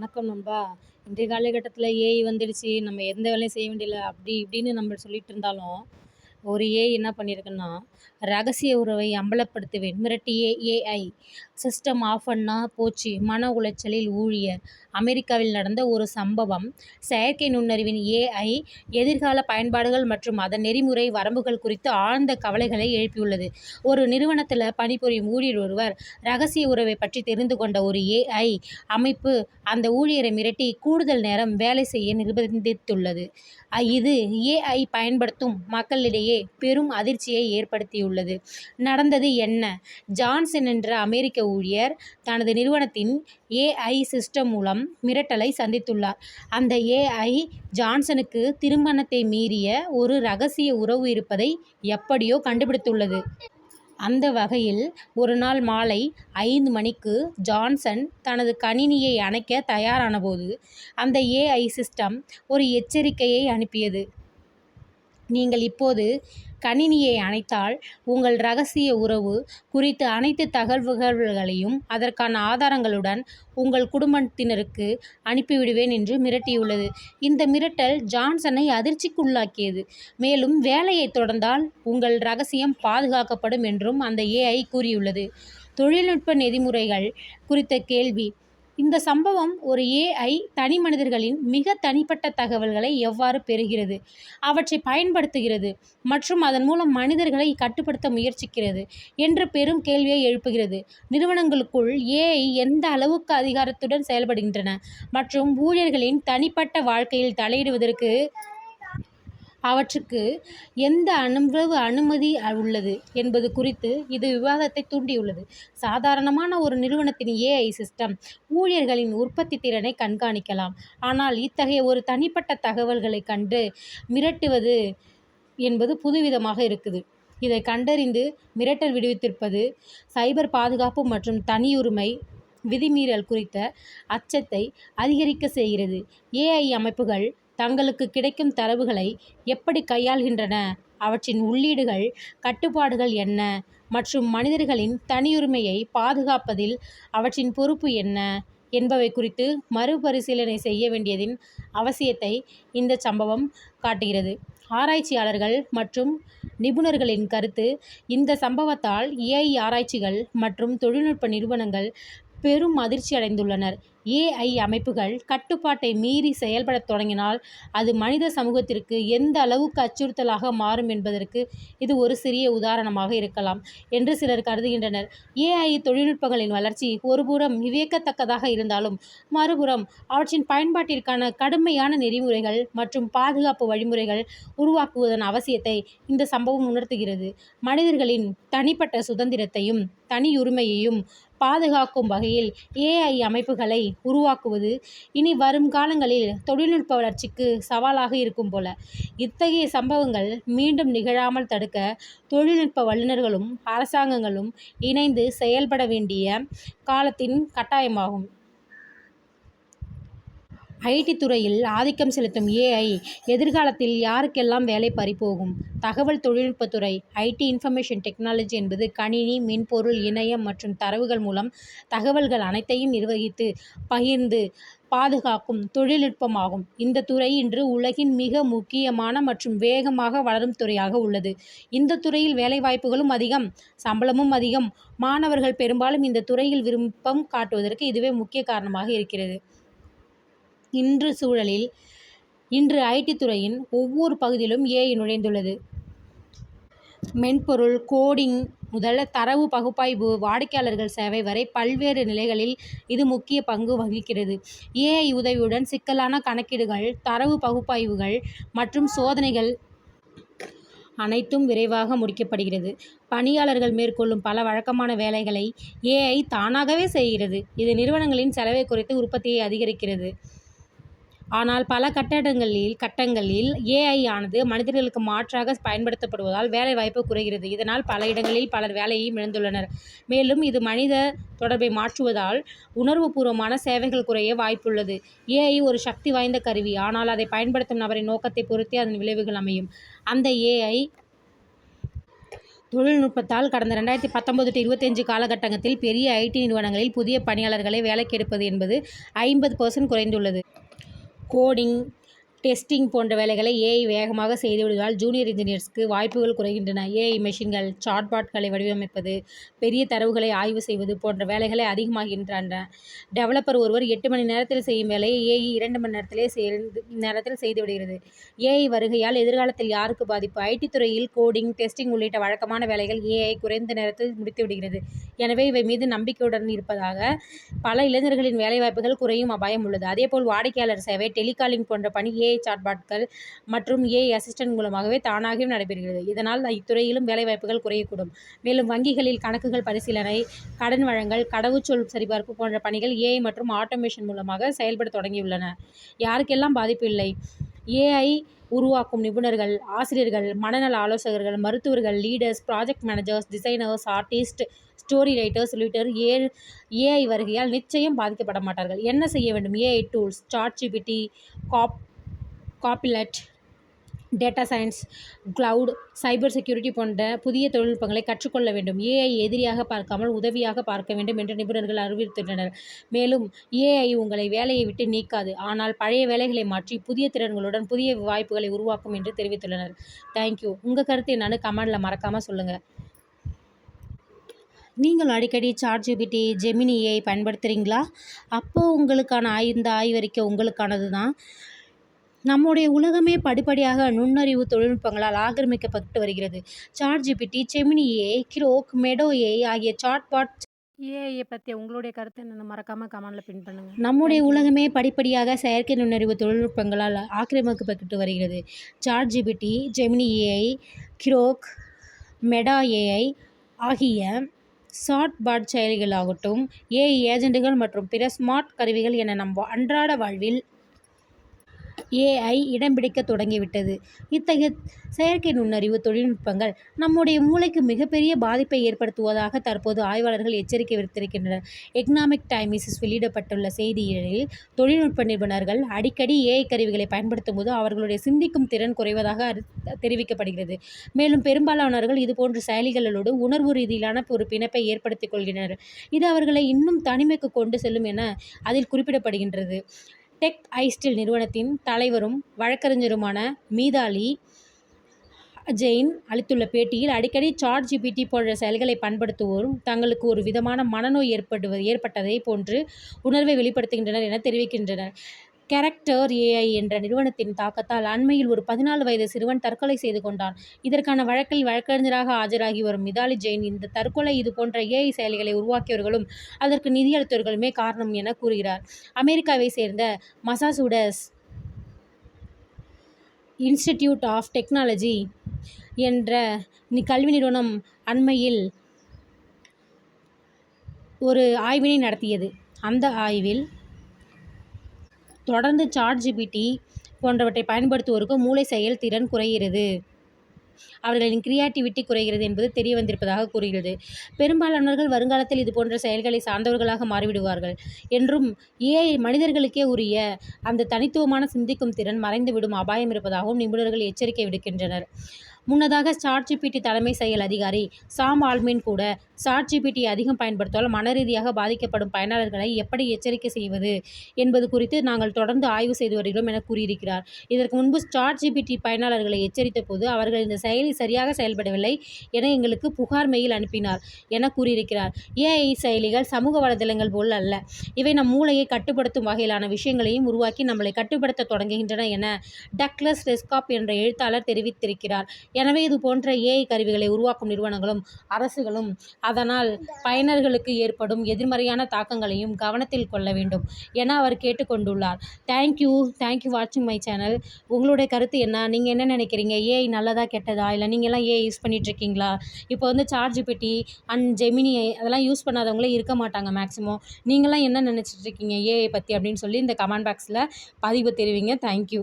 வணக்கம் நண்பா. இன்றைய காலகட்டத்தில் ஏஐ வந்துடுச்சு. நம்ம எந்த வேலையும் செய்ய வேண்டியல அப்படி இப்படின்னு நம்ம சொல்லிட்டு இருந்தாலும் ஒரு ஏஐ என்ன பண்ணியிருக்குன்னா ரகசிய உறவை அம்பலப்படுத்துவேன். மிரட்டிய ஏஐ சிஸ்டம் ஆஃப் பண்ணா போச்சு. மன உளைச்சலில் ஊழியர் அமெரிக்காவில் நடந்த ஒரு சம்பவம். செயற்கை நுண்ணறிவின் ஏஐ எதிர்கால பயன்பாடுகள் மற்றும் அதன் நெறிமுறை வரம்புகள் குறித்து ஆழ்ந்த கவலைகளை எழுப்பியுள்ளது. ஒரு நிறுவனத்தில் பணிபுரியும் ஊழியர் ஒருவர் ரகசிய உறவை பற்றி தெரிந்து கொண்ட ஒரு ஏஐ அமைப்பு அந்த ஊழியரை மிரட்டி கூடுதல் நேரம் வேலை செய்ய நிர்பந்தித்துள்ளது. இது ஏஐ பயன்படுத்தும் மக்களிடையே பெரும் அதிர்ச்சியை ஏற்படுத்தியுள்ளது. நடந்தது என்ன? ஜான்சன் என்ற அமெரிக்க ஊழியர் தனது நிறுவனத்தின் ஏஐ சிஸ்டம் மூலம் மிரட்டலை சந்தித்துள்ளார். அந்த ஏஐ ஜான்சனுக்கு திருமணத்தை மீறிய ஒரு ரகசிய உறவு இருப்பதை எப்படியோ கண்டுபிடித்துள்ளது. அந்த வகையில் ஒரு நாள் மாலை ஐந்து மணிக்கு ஜான்சன் தனது கணினியை அணைக்க தயாரானபோது அந்த ஏஐ சிஸ்டம் ஒரு எச்சரிக்கையை அனுப்பியது. நீங்கள் இப்போது கணினியை அணைத்தால் உங்கள் ரகசிய உறவு குறித்த அனைத்து தகவல்களையும் அதற்கான ஆதாரங்களுடன் உங்கள் குடும்பத்தினருக்கு அனுப்பிவிடுவேன் என்று மிரட்டியுள்ளது. இந்த மிரட்டல் ஜான்சனை அதிர்ச்சிக்குள்ளாக்கியது. மேலும் வேலையை தொடர்ந்தால் உங்கள் ரகசியம் பாதுகாக்கப்படும் என்றும் அந்த ஏஐ கூறியுள்ளது. தொழில்நுட்ப நெறிமுறைகள் குறித்த கேள்வி இந்த சம்பவம் ஒரு ஏஐ தனி மனிதர்களின் மிக தனிப்பட்ட தகவல்களை எவ்வாறு பெறுகிறது அவற்றை பயன்படுத்துகிறது மற்றும் அதன் மூலம் மனிதர்களை கட்டுப்படுத்த முயற்சிக்கிறது என்ற பெரும் கேள்வியை எழுப்புகிறது. நிறுவனங்களுக்குள் ஏஐ எந்த அளவுக்கு அதிகாரத்துடன் செயல்படுகின்றன மற்றும் ஊழியர்களின் தனிப்பட்ட வாழ்க்கையில் தலையிடுவதற்கு அவற்றுக்கு எந்த அனுபவ அனுமதி உள்ளது என்பது குறித்து இது விவாதத்தை தூண்டியுள்ளது. சாதாரணமான ஒரு நிறுவனத்தின் ஏஐ சிஸ்டம் ஊழியர்களின் உற்பத்தி திறனை கண்காணிக்கலாம். ஆனால் இத்தகைய ஒரு தனிப்பட்ட தகவல்களை கண்டு மிரட்டுவது என்பது புதுவிதமாக இருக்குது. இதை கண்டறிந்து மிரட்டல் விடுவித்திருப்பது சைபர் பாதுகாப்பு மற்றும் தனியுரிமை விதிமீறல் குறித்த அச்சத்தை அதிகரிக்க செய்கிறது. ஏஐ அமைப்புகள் தங்களுக்கு கிடைக்கும் தரவுகளை எப்படி கையாள்கின்றன? அவற்றின் உள்ளீடுகள் கட்டுப்பாடுகள் என்ன? மற்றும் மனிதர்களின் தனியுரிமையை பாதுகாப்பதில் அவற்றின் பொறுப்பு என்ன? என்பவை குறித்து மறுபரிசீலனை செய்ய வேண்டியதின் அவசியத்தை இந்த சம்பவம் காட்டுகிறது. ஆராய்ச்சியாளர்கள் மற்றும் நிபுணர்களின் கருத்து இந்த சம்பவத்தால் ஏஐ ஆராய்ச்சிகள் மற்றும் தொழில்நுட்ப நிறுவனங்கள் பெரும் அதிர்ச்சி அடைந்துள்ளனர். ஏஐ அமைப்புகள் கட்டுப்பாட்டை மீறி செயல்படத் தொடங்கினால் அது மனித சமூகத்திற்கு எந்த அளவுக்கு அச்சுறுத்தலாக மாறும் என்பதற்கு இது ஒரு சிறிய உதாரணமாக இருக்கலாம் என்று சிலர் கருதுகின்றனர். ஏஐ தொழில்நுட்பங்களின் வளர்ச்சி ஒருபுறம் வியக்கத்தக்கதாக இருந்தாலும் மறுபுறம் அவற்றின் பயன்பாட்டிற்கான கடுமையான நெறிமுறைகள் மற்றும் பாதுகாப்பு வழிமுறைகள் உருவாக்குவதன் அவசியத்தை இந்த சம்பவம் உணர்த்துகிறது. மனிதர்களின் தனிப்பட்ட சுதந்திரத்தையும் தனியுரிமையையும் பாதுகாக்கும் வகையில் ஏஐ அமைப்புகளை உருவாக்குவது இனி வரும் காலங்களில் தொழில்நுட்ப வளர்ச்சிக்கு சவாலாக இருக்கும் போல. இத்தகைய சம்பவங்கள் மீண்டும் நிகழாமல் தடுக்க தொழில்நுட்ப வல்லுநர்களும் அரசாங்கங்களும் இணைந்து செயல்பட வேண்டிய காலத்தின் கட்டாயமாகும். ஐடி துறையில் ஆதிக்கம் செலுத்தும் ஏஐ எதிர்காலத்தில் யாருக்கெல்லாம் வேலை பறிபோகும்? தகவல் தொழில்நுட்பத்துறை ஐடி இன்ஃபர்மேஷன் டெக்னாலஜி என்பது கணினி மென்பொருள் இணையம் மற்றும் தரவுகள் மூலம் தகவல்கள் அனைத்தையும் நிர்வகித்து பகிர்ந்து பாதுகாக்கும் தொழில்நுட்பமாகும். இந்த துறை இன்று உலகின் மிக முக்கியமான மற்றும் வேகமாக வளரும் துறையாக உள்ளது. இந்த துறையில் வேலைவாய்ப்புகளும் அதிகம் சம்பளமும் அதிகம். மாணவர்கள் பெரும்பாலும் இந்த துறையில் விருப்பம் காட்டுவதற்கு இதுவே முக்கிய காரணமாக இருக்கிறது. இன்று சூழலில் இன்று ஐடி துறையின் ஒவ்வொரு பகுதியிலும் ஏஐ நுழைந்துள்ளது. மென்பொருள் கோடிங் முதல் தரவு பகுப்பாய்வு வாடிக்கையாளர்கள் சேவை வரை பல்வேறு நிலைகளில் இது முக்கிய பங்கு வகிக்கிறது. ஏஐ உதவியுடன் சிக்கலான கணக்கீடுகள் தரவு பகுப்பாய்வுகள் மற்றும் சோதனைகள் அனைத்தும் விரைவாக முடிக்கப்படுகிறது. பணியாளர்கள் மேற்கொள்ளும் பல வழக்கமான வேலைகளை ஏஐ தானாகவே செய்கிறது. இது நிறுவனங்களின் செலவை குறைத்து உற்பத்தியை அதிகரிக்கிறது. ஆனால் பல கட்டடங்களில் கட்டங்களில் ஏஐ ஆனது மனிதர்களுக்கு மாற்றாக பயன்படுத்தப்படுவதால் வேலைவாய்ப்பு குறைகிறது. இதனால் பல இடங்களில் பலர் வேலையையும் இழந்துள்ளனர். மேலும் இது மனித தொடர்பை மாற்றுவதால் உணர்வுபூர்வமான சேவைகள் குறைய வாய்ப்புள்ளது. ஏஐ ஒரு சக்தி வாய்ந்த கருவி. ஆனால் அதை பயன்படுத்தும் நபரின் நோக்கத்தை பொறுத்தே அதன் விளைவுகள் அமையும். அந்த ஏஐ தொழில்நுட்பத்தால் கடந்த ரெண்டாயிரத்தி பத்தொன்பது டு இருபத்தஞ்சு காலகட்டத்தில் பெரிய ஐடி நிறுவனங்களில் புதிய பணியாளர்களை வேலைக்கு எடுப்பது என்பது ஐம்பது பர்சன்ட் குறைந்துள்ளது. கோடிங் டெஸ்டிங் போன்ற வேலைகளை ஏஐ வேகமாக செய்துவிடுவதால் ஜூனியர் இன்ஜினியர்ஸ்க்கு வாய்ப்புகள் குறைகின்றன. ஏஐ மெஷின்கள் சாட்பாட்களை வடிவமைப்பது பெரிய தரவுகளை ஆய்வு செய்வது போன்ற வேலைகளை அதிகமாகின்றன. டெவலப்பர் ஒருவர் எட்டு மணி நேரத்தில் செய்யும் வேலையை ஏஐ இரண்டு மணி நேரத்தில் செய்துவிடுகிறது. ஏஐ வருகையால் எதிர்காலத்தில் யாருக்கு பாதிப்பு? ஐடி துறையில் கோடிங் டெஸ்டிங் உள்ளிட்ட வழக்கமான வேலைகள் ஏஐ குறைந்த நேரத்தில் முடித்துவிடுகிறது. எனவே இவை மீது நம்பிக்கையுடன் இருப்பதாக பல இளைஞர்களின் வேலைவாய்ப்புகள் குறையும் அபாயம் உள்ளது. அதேபோல் வாடிக்கையாளர் சேவை டெலிகாலிங் போன்ற பணி ஏஐ சாட்பாட்கள் மற்றும் ஏஐ அசிஸ்டன்ட் மூலமாகவே தானாகவே நடைபெறுகிறது. இதனால் இத்துறையிலும் வேலைவாய்ப்புகள் குறையக்கூடும். மேலும் வங்கிகளில் கணக்குகள் பரிசீலனை கடன் வழங்கல் கடவுச்சொல் சரிபார்ப்பு போன்ற பணிகள் ஏஐ மற்றும் ஆட்டோமேஷன் மூலமாக செயல்பட தொடங்கியுள்ளன. யாருக்கெல்லாம் பாதிப்பு இல்லை? ஏஐ உருவாக்கும் நிபுணர்கள் ஆசிரியர்கள் மனநல ஆலோசகர்கள் மருத்துவர்கள் leaders project managers designers artist story writers உள்ளிட்டோர் ஏஐ வருகையால் நிச்சயம் பாதிக்கப்பட மாட்டார்கள். என்ன செய்ய வேண்டும்? AI tools chat GPT Copilot data science cloud cyber security போன்ற புதிய தொழில்நுட்பங்களை கற்றுக்கொள்ள வேண்டும். ஏஐ எதிரியாக பார்க்காமல் உதவியாக பார்க்க வேண்டும் என்று நிபுணர்கள் அறிவுறுத்துகின்றனர். மேலும் ஏஐ உங்களை வேலையை விட்டு நீக்காது. ஆனால் பழைய வேலைகளை மாற்றி புதிய திறன்களுடன் புதிய வாய்ப்புகளை உருவாக்கும் என்று தெரிவித்துள்ளனர். தேங்க்யூ உங்கள் கருத்து என்னன்னு கமெண்டில் மறக்காமல் சொல்லுங்கள் நீங்கள் அடிக்கடி சாட் ஜிபிடி ஜெமினியை பயன்படுத்துகிறீங்களா அப்போது அப்போ உங்களுக்கான இந்த ஆய்வறிக்கை உங்களுக்கானது தான். நம்முடைய உலகமே படிப்படியாக நுண்ணறிவு தொழில்நுட்பங்களால் ஆக்கிரமிக்கப்பட்டு வருகிறது. ChatGPT Gemini AI Grok Meta AI ஆகிய சாட்பாட் ஏஐ பத்திய உங்களுடைய கருத்து என்னன்னு மறக்காம கமெண்ட்ல பின் பண்ணுங்க. நம்முடைய உலகமே படிப்படியாக செயற்கை நுண்ணறிவு தொழில்நுட்பங்களால் ஆக்கிரமிக்கப்பட்டு வருகிறது. ChatGPT Gemini AI Grok Meta AI ஆகிய சாட்பாட் செயலிகளாகட்டும் ஏஐ ஏஜென்ட்கள் மற்றும் பிற ஸ்மார்ட் கருவிகள் என நம் அன்றாட வாழ்வில் ஏஐ இடம் பிடிக்க தொடங்கிவிட்டது. இத்தகைய செயற்கை நுண்ணறிவு தொழில்நுட்பங்கள் நம்முடைய மூளைக்கு மிகப்பெரிய பாதிப்பை ஏற்படுத்துவதாக தற்போது ஆய்வாளர்கள் எச்சரிக்கை விடுத்திருக்கின்றனர். எக்னாமிக் டைம்ஸ் வெளியிடப்பட்டுள்ள செய்தியில் தொழில்நுட்ப நிபுணர்கள் அடிக்கடி ஏஐ கருவிகளை பயன்படுத்தும் போது அவர்களுடைய சிந்திக்கும் திறன் குறைவதாக தெரிவிக்கப்படுகிறது. மேலும் பெரும்பாலானவர்கள் இதுபோன்ற செயலிகளோடு உணர்வு ரீதியிலான ஒரு பிணைப்பை ஏற்படுத்திக் கொள்கின்றனர். இது அவர்களை இன்னும் தனிமைக்கு கொண்டு செல்லும் என அதில் குறிப்பிடப்படுகின்றது. டெக் ஐஸ்டில் நிறுவனத்தின் தலைவரும் வழக்கறிஞருமான மீதாலி ஜெயின் அளித்துள்ள பேட்டியில் அடிக்கடி சாட் ஜிபிடி போன்ற செயல்களை பயன்படுத்துவோரும் தங்களுக்கு ஒரு விதமான மனநோய் ஏற்பட்டதைப் போன்று உணர்வை வெளிப்படுத்துகின்றனர் என தெரிவிக்கின்றனர். கேரக்டர் ஏஐ என்ற நிறுவனத்தின் தாக்கத்தால் அண்மையில் ஒரு பதினாலு வயது சிறுவன் தற்கொலை செய்து கொண்டான். இதற்கான வழக்கில் வழக்கறிஞராக ஆஜராகி வரும் மிதாலி ஜெயின் இந்த தற்கொலை இது போன்ற ஏஐ செயலிகளை உருவாக்கியவர்களும் அதற்கு நிதியளித்தவர்களுமே காரணம் என கூறுகிறார். அமெரிக்காவை சேர்ந்த மசாசூடஸ் இன்ஸ்டிடியூட் ஆஃப் டெக்னாலஜி என்ற கல்வி நிறுவனம் அண்மையில் ஒரு ஆய்வினை நடத்தியது. அந்த ஆய்வில் தொடர்ந்து சாட் ஜிபிடி போன்றவற்றை பயன்படுத்துவோருக்கு மூளை செயல் திறன் குறைகிறது. அவர்களின் கிரியேட்டிவிட்டி குறைகிறது என்பது தெரியவந்திருப்பதாக கூறுகிறது. பெரும்பாலானவர்கள் வருங்காலத்தில் இது போன்ற செயல்களை சார்ந்தவர்களாக மாறிவிடுவார்கள் என்றும் ஏஐ மனிதர்களுக்கே உரிய அந்த தனித்துவமான சிந்திக்கும் திறன் மறைந்துவிடும் அபாயம் இருப்பதாகவும் நிபுணர்கள் எச்சரிக்கை விடுக்கின்றனர். முன்னதாக சாட்ஜிபிடி தலைமை செயல் அதிகாரி சாம் ஆல்மின் கூட சாட்ஜிபிடி அதிகம் பயன்படுத்தால் மனரீதியாக பாதிக்கப்படும் பயனாளர்களை எப்படி எச்சரிக்கை செய்வது என்பது குறித்து நாங்கள் தொடர்ந்து ஆய்வு செய்து வருகிறோம் என கூறியிருக்கிறார். இதற்கு முன்பு சாட்ஜிபிடி பயனாளர்களை எச்சரித்த போது அவர்கள் இந்த செயலி சரியாக செயல்படவில்லை என எங்களுக்கு புகார் மெயில் அனுப்பினார் என கூறியிருக்கிறார். ஏஐ செயலிகள் சமூக வலைதளங்கள் போல் அல்ல. இவை நம் மூளையை கட்டுப்படுத்தும் வகையிலான விஷயங்களையும் உருவாக்கி நம்மளை கட்டுப்படுத்த தொடங்குகின்றன என டக்ளஸ் ரெஸ்காப் என்ற எழுத்தாளர் தெரிவித்திருக்கிறார். எனவே இது போன்ற ஏஐ கருவிகளை உருவாக்கும் நிறுவனங்களும் அரசுகளும் அதனால் பயனர்களுக்கு ஏற்படும் எதிர்மறையான தாக்கங்களையும் கவனத்தில் கொள்ள வேண்டும் என அவர் கேட்டுக்கொண்டுள்ளார் தேங்க்யூ தேங்க்யூ வாட்சிங் மை சேனல். உங்களுடைய கருத்து என்ன? நீங்கள் என்ன நினைக்கிறீங்க? ஏஐ நல்லதா கெட்டதா? இல்லை நீங்கள்லாம் ஏஐ யூஸ் பண்ணிட்டு இருக்கீங்களா? இப்போ வந்து சார்ஜ் பெட்டி அண்ட் ஜெமினி அதெல்லாம் யூஸ் பண்ணாதவங்களே இருக்க மாட்டாங்க மேக்ஸிமம். நீங்களாம் என்ன நினச்சிட்ருக்கீங்க ஏஐ பற்றி அப்படின்னு சொல்லி இந்த கமெண்ட் பாக்ஸில் பதிவு தெரிவிங்க. தேங்க்யூ.